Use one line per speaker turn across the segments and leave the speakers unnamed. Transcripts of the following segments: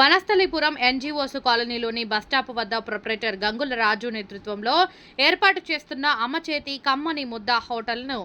Vanasthalipuram NGOs కాలనీలోని bus stop వద్ద proprietor Gangula Raju నేతృత్వంలో ఏర్పాటు చేస్తున్న అమ్మచేతి కమ్మని ముద్ద హోటల్ను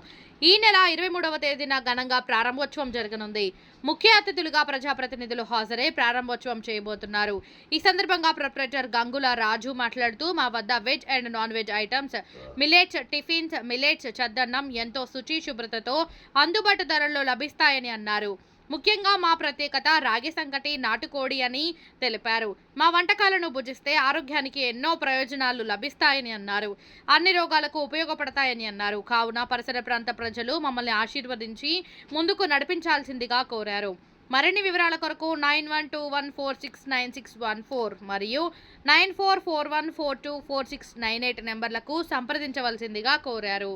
ఈ నెల ఇరవై మూడవ తేదీన ఘనంగా ప్రారంభోత్సవం జరగనుంది. ముఖ్య అతిథులుగా ప్రజాప్రతినిధులు హాజరై ప్రారంభోత్సవం చేయబోతున్నారు. ఈ సందర్భంగా ప్రొపరేటర్ గంగుల రాజు మాట్లాడుతూ మా వద్ద veg and non veg items millets tiffins millets చద్దన్నం ఎంతో శుచి శుభ్రతతో అందుబాటు ధరల్లో లభిస్తాయని అన్నారు. ముఖ్యంగా మా ప్రత్యేకత రాగి సంకటి నాటుకోడి అని తెలిపారు. మా వంటకాలను భుజిస్తే ఆరోగ్యానికి ఎన్నో ప్రయోజనాలు లభిస్తాయని అన్నారు. అన్ని రోగాలకు ఉపయోగపడతాయని అన్నారు. కావున పరిసర ప్రాంత ప్రజలు మమ్మల్ని ఆశీర్వదించి ముందుకు నడిపించాల్సిందిగా కోరారు. మరిన్ని వివరాల కొరకు nine one two one four six nine six one four మరియు nine four four one four two four six nine eight నెంబర్లకు సంప్రదించవలసిందిగా కోరారు.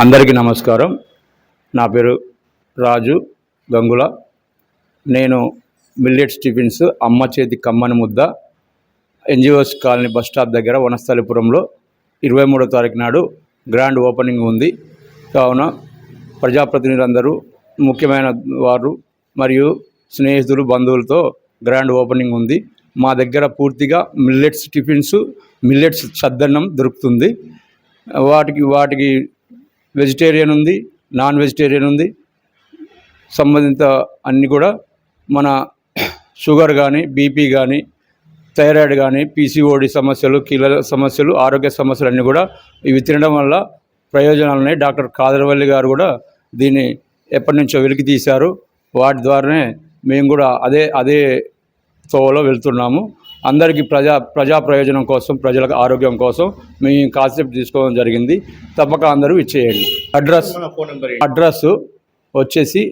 అందరికీ నమస్కారం. నా పేరు రాజు. గంగుల. నేను మిల్లెట్స్ టిఫిన్స్ అమ్మ చేతి కమ్మని ముద్ద ఎన్జిఓస్ కాలనీ బస్ స్టాప్ దగ్గర వనస్థలిపురంలో ఇరవై మూడో తారీఖు నాడు గ్రాండ్ ఓపెనింగ్ ఉంది. కావున ప్రజాప్రతినిధులందరూ ముఖ్యమైన వారు మరియు స్నేహితులు బంధువులతో గ్రాండ్ ఓపెనింగ్ ఉంది. మా దగ్గర పూర్తిగా మిల్లెట్స్ టిఫిన్స్ మిల్లెట్స్ చద్దన్నం దొరుకుతుంది. వాటికి వాటికి వెజిటేరియన్ ఉంది నాన్ వెజిటేరియన్ ఉంది. సంబంధిత అన్నీ కూడా మన షుగర్ కానీ బీపీ కానీ థైరాయిడ్ కానీ పీసీఓడి సమస్యలు కీళ్ళ సమస్యలు ఆరోగ్య సమస్యలు అన్నీ కూడా ఇవి తినడం వల్ల ప్రయోజనాలు ఉన్నాయి డాక్టర్ కాదరవల్లి గారు కూడా దీన్ని ఎప్పటి నుంచో వెలికి తీశారు. వాటి ద్వారానే మేము కూడా అదే అదే తోవలో వెళ్తున్నాము. అందరికీ ప్రజా ప్రజా ప్రయోజనం కోసం ప్రజలకు ఆరోగ్యం కోసం మేము కాన్సెప్ట్ తీసుకోవడం జరిగింది. తప్పక అందరూ ఇచ్చేయండి అడ్రస్ అడ్రస్ వచ్చేసి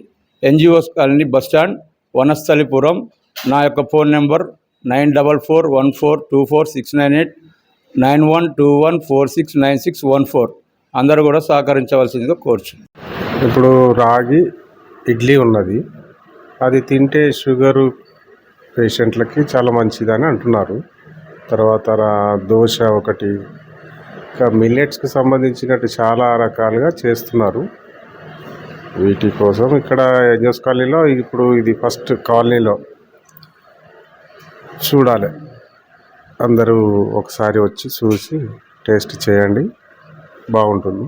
NGOs colony bus stand Vanasthalipuram. నా యొక్క phone number nine double four one four two four six nine eight nine one two one four six nine six one four. అందరూ కూడా సహకరించవలసిందిగా కోర్చు
ఇప్పుడు రాగి ఇడ్లీ ఉన్నది. అది తింటే షుగరు పేషెంట్లకి చాలా మంచిదని అంటున్నారు. తర్వాత దోశ ఒకటి ఇంకా మిల్లెట్స్కి సంబంధించినట్టు చాలా రకాలుగా చేస్తున్నారు. వీటి కోసం ఇక్కడ ఎన్జిఓస్ కాలనీలో ఇప్పుడు ఇది ఫస్ట్ కాలనీలో చూడాలి. అందరూ ఒకసారి వచ్చి చూసి టేస్ట్ చేయండి. బాగుంటుంది.